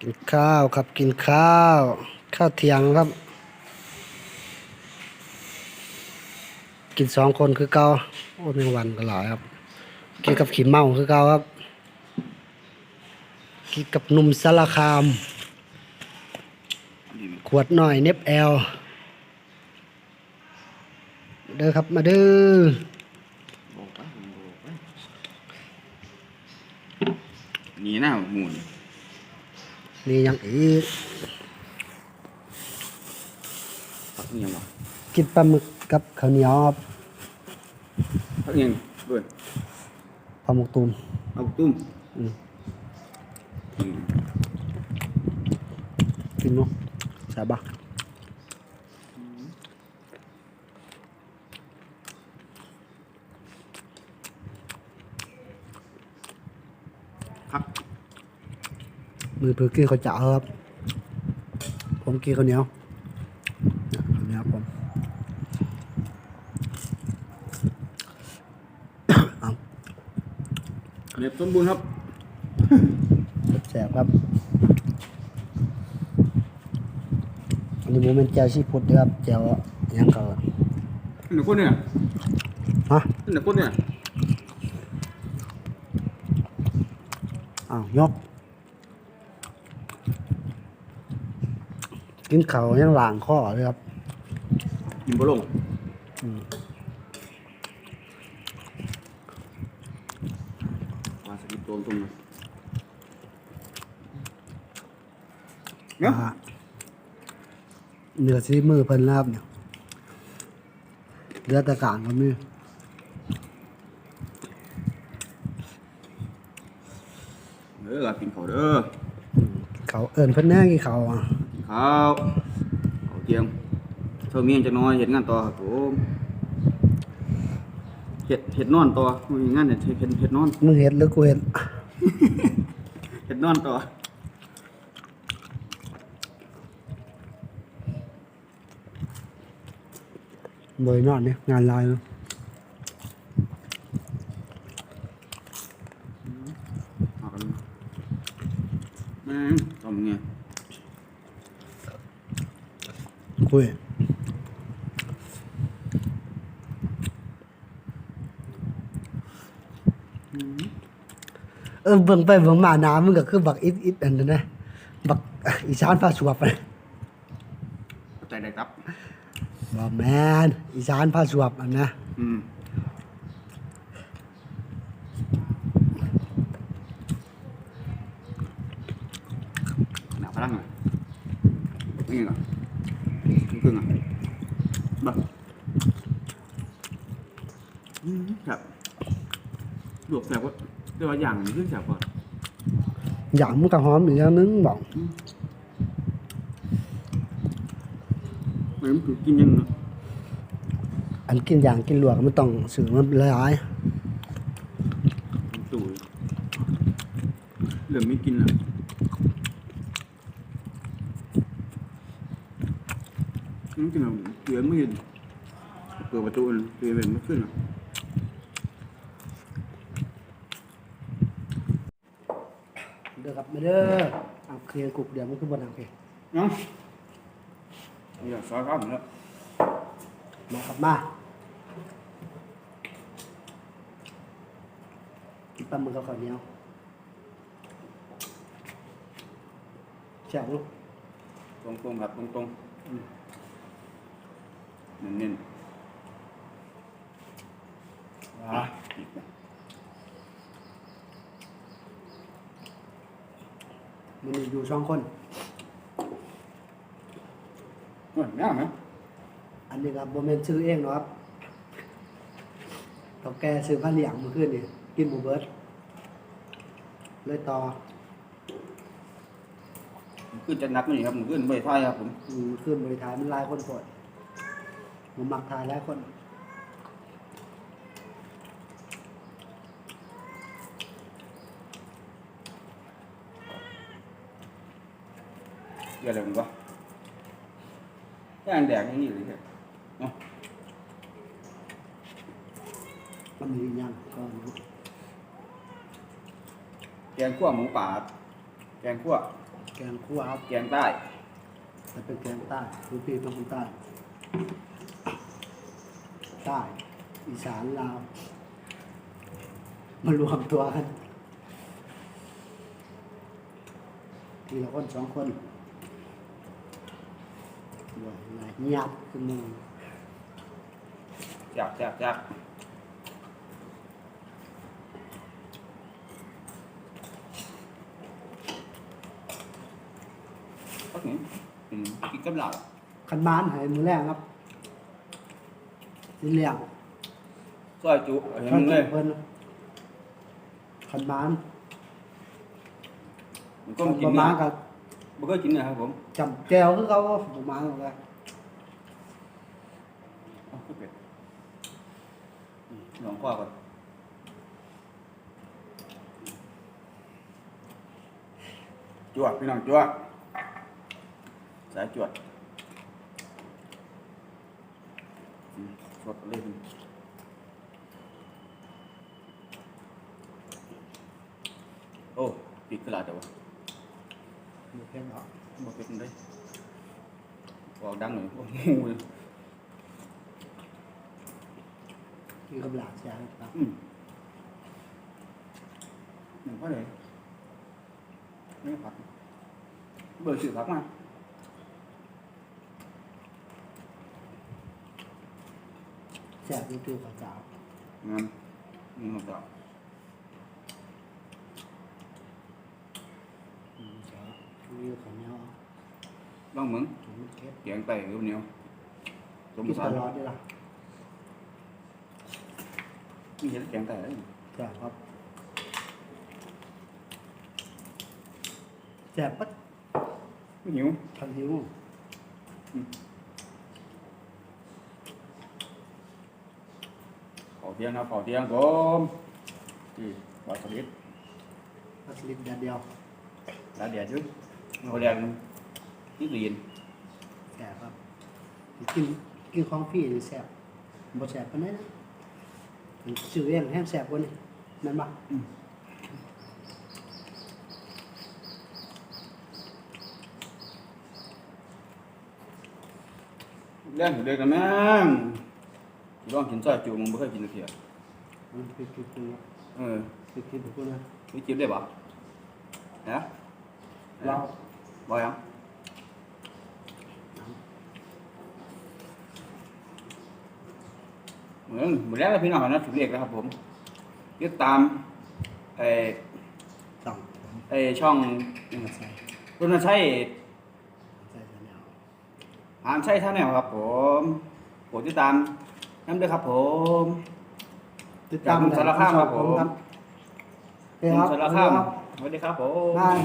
กินข้าวครับกินข้าว ข้าวเทียงครับ กินสองคนคือเกาโอ้ยมงวันก็หลายครับ กินกับขี้เมาคือเกาครับ กินกับนุ่มสารคาม ขวดหน่อยเน็บแอลเด้อครับมาเด้อนีหน้าหมูน นี่ยังอีกพักเงียบวะกินปลาหมึกกับข้าวเหนียวครับพักเงียบเบิดปลาหมึกตูมเอาตุ้มอืมอืมกินเนาะใช่ปะ พัก มือเพื่อกินข้าวเจ้าครับ ผมกินข้าวเหนียวเนี่ยข้าวเหนียวผมเอาเน็บสมบูรณ์ครับแสบๆครับ อันนี้โมเมนต์แจวชีพุดนะครับแจวหยังก็หนึ่งคนเนี่ยฮะหนึ่งคนเนี่ยอ้าวยก กินเขาวยังหลางข้อเลยครับกินบ่ลงอืมวาสกิโตมตรงนี้เนาะอ่าเหนือซีมือเพิ่นแล้วครับเนี่ยเรือแตะการก็มีเออกินข้าวเด้อเขาเอินเพิ่นแน่กี่เขาอะกิน ข้าวเอาเตียงเท่าเมียงจะน้อยเห็นงานต่อครับผมเห็ดเห็ดนอนต่อมีงานเห็ดเห็ดเห็ดนอนมึงเห็ดหรือกูเห็ดเห็ดนอนต่อบ่อยนอนเนี่ยงานลายเนาะ เอากันแม่งต้มเงี้ย คุยเออเบิ่งไปเบิ่งมาน้ำมึงก็คือบักอิดอิดอันนั้นนะบักอีสานพาสวบนะใจได้ครับบ่แมนอีสานพาสวบอันนะ อืมหนาพลังอะนี่เหรอครึ่งอะบ้า อืมครับลวกแสบว่าเรียกว่าอย่างนี้ขึ้นแสบก่อนอย่างมึงก็หอมอีกอย่างนึงบอกมันคือกินยังเนาะอันกินอย่างกินลวกมันต้องสื่อมันหลายมันตุ๋ยเหลือไม่กินอะนี่กินอะเดือนไม่เห็นเปิดประตูเดือนไม่ขึ้นอะ ด้อครับมาเด้อเอาเคลียร์กุกเดี๋ยวมันคือบนทางเพเนาะอยากซอยข้าวหมดแล้วมาครับมากินปลาหมึกกับข้าวเหนียวแซ่บลูกตรงตรงๆครับตรงตรงเน้นเน้นๆอะอีกนะ มันมีอยู่สองคนเฮ้ยง่ายไหมอันนี้ครับโมเมนซื้อเองเนาะครับเราแกซื้อผ้าเหลียงเมื่อคืนนี่กินหมูเบิร์ดเลยต่อขึ้นจะนักนี่ครับมันขึ้นไม่ท่ายครับผม อืมขึ้นบริทายมันหลายคนโปดมันมักทายหลายคน เกี่ยวอะไรมึงวะย่างแดงอย่างนี้เลยครับเนาะมันมีอย่างก็แกงขั่วหมูป่า แกงขั่วอแกงคั่วครับแกงใต้ แต่เป็นแกงใต้คือพี่เป็นคนใต้ ใต้ อีสานลาว มารวมตัวกันทีละคนสองคน ว่าไงหยับขึ้นมาจับจับจับก็ถึงอืมกินกับเหล้าขันบ้านใหายมือแรกครับสีเหลี่ยงซอยจุเห็นมึงเลย เพิ่นขันบ้านมันก็ขักินนเนื้าอนกับ มันก็กินเนื้อครับผมจำแก้วคือเขาประมาณนั้นเลยเอาก็เป็ดอืมลองข้อก่อนจวดพี่น้องจวดสายจวดอืมสดเลยพี่โอ้ปิดกระดาษเดี๋ยววะ มือเพ่นออกบ่ปิดมันได้บอกดังหน่อยโอ้โหกินกับหลา ลองมึงถุงมันเค็ดเกียงไตกับเหนียวสมกินสาตรลอดเลยล่ะนี่เห็นเกียงไตแล้วแซ่บครับแซ่บปั๊ดไม่หิวทันหิวขอเที่ยงครับขอเที่ยงผมที่วัดสลิดพัสลิดแดดเดียวแล้วเดี๋ยวชุดเขาเรียน ที่เรียนแซ่บครับ กินกินของฟรีนี่แซ่บบ่แซ่บปานใดนะซื้อเองแห้งแซ่บกว่านี่แม่นบ่เล่นเด็กกันแม่งลองกินซอยจูมึงไม่เคยกินเลยเทียมันคือคือคือเออคือคือคือนะไม่กินได้ปะฮะเราบ่ยัง เหมือนเหมือนแล้วพี่น้องนะถูกเรียกแล้วครับ ผมติดตามไอ้ต้องไอ้ช่องมาใส่รณชัยใส่แนวหามชัยท่าแนวครับ ผมโปรดติดตามนั่นด้วยครับ ผมติดตามจากคุณสารคามครับผมครับคุณสารคามสวัสดีครับผมบาย